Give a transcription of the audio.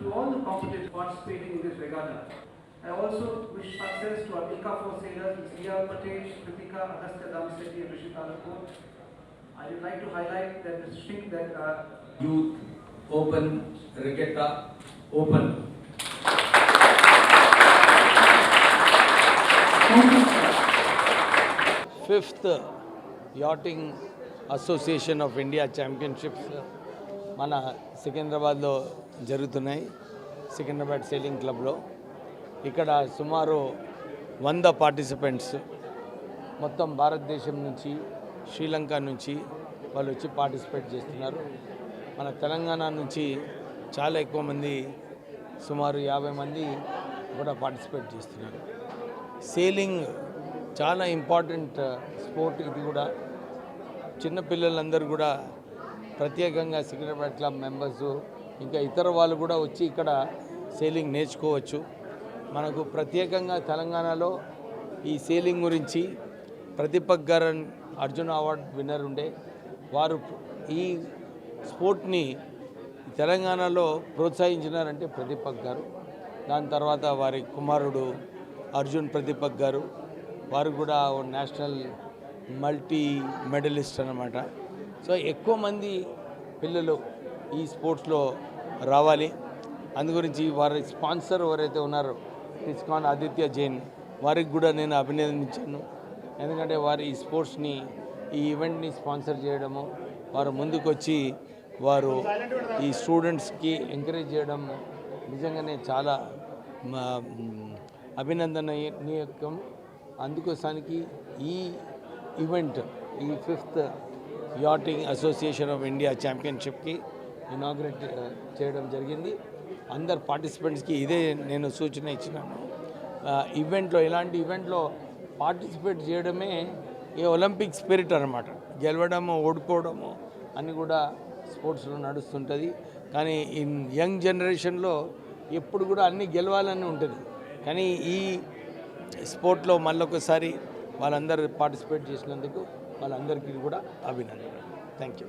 to all the competitors participating in this regatta. I also wish success to our ICA 4 sailors, Ria Patel, Kritika, Agastya Damisetti, and Rishita Lakot. I would like to highlight that the string that uh, youth open regatta open fifth yachting association of India championships మన సికింద్రాబాద్లో జరుగుతున్నాయి Secunderabad sailing క్లబ్లో. ఇక్కడ సుమారు వంద participants మొత్తం భారతదేశం నుంచి శ్రీలంక నుంచి వాళ్ళు వచ్చి పార్టిసిపేట్ చేస్తున్నారు. మన తెలంగాణ నుంచి చాలా ఎక్కువ మంది సుమారు యాభై మంది కూడా పార్టిసిపేట్ చేస్తున్నారు. సేలింగ్ చాలా ఇంపార్టెంట్ స్పోర్ట్ ఇది కూడా. చిన్నపిల్లలందరూ కూడా ప్రత్యేకంగా సికింద్రాబాద్ క్లబ్ మెంబర్సు ఇంకా ఇతర వాళ్ళు కూడా వచ్చి ఇక్కడ సేలింగ్ నేర్చుకోవచ్చు. మనకు ప్రత్యేకంగా తెలంగాణలో ఈ సేలింగ్ గురించి ప్రతిపక్ గరన్ అర్జున్ అవార్డ్ విన్నర్ ఉండే. వారు ఈ స్పోర్ట్ని తెలంగాణలో ప్రోత్సహించినారంటే ప్రదీపక్ గారు. దాని తర్వాత వారి కుమారుడు అర్జున్ ప్రదీపక్ గారు. వారు కూడా నేషనల్ మల్టీ మెడలిస్ట్ అన్నమాట. సో ఎక్కువ మంది పిల్లలు ఈ స్పోర్ట్స్లో రావాలి. అందు గురించి వారి స్పాన్సర్ ఎవరైతే ఉన్నారో ఇస్కాన్ ఆదిత్య జైన్. వారికి కూడా నేను అభినందించాను. ఎందుకంటే వారు ఈ స్పోర్ట్స్ని ఈ ఈవెంట్ని స్పాన్సర్ చేయడము వారు ముందుకొచ్చి వారు ఈ స్టూడెంట్స్కి ఎంకరేజ్ చేయడం నిజంగానే చాలా మా- అభినందనీయకం. అందుకోసానికి ఈ ఈవెంట్ ఈ fifth yachting association of India ఛాంపియన్షిప్కి inaugurate uh, చేయడం జరిగింది. అందరు పార్టిసిపెంట్స్కి ఇదే నేను సూచన ఇచ్చినాను. Uh, ఈవెంట్లో ఇలాంటి ఈవెంట్లో పార్టిసిపేట్ చేయడమే ఈ ఒలింపిక్ స్పిరిట్ అనమాట గెలవడము ఓడిపోవడము అని కూడా స్పోర్ట్స్లో నడుస్తుంటుంది. కానీ ఇన్ యంగ్ జనరేషన్లో ఎప్పుడు కూడా అన్నీ గెలవాలని ఉంటుంది. కానీ ఈ స్పోర్ట్లో మళ్ళొకసారి వాళ్ళందరూ పార్టిసిపేట్ చేసినందుకు వాళ్ళందరికీ కూడా అభినందనలు. Thank you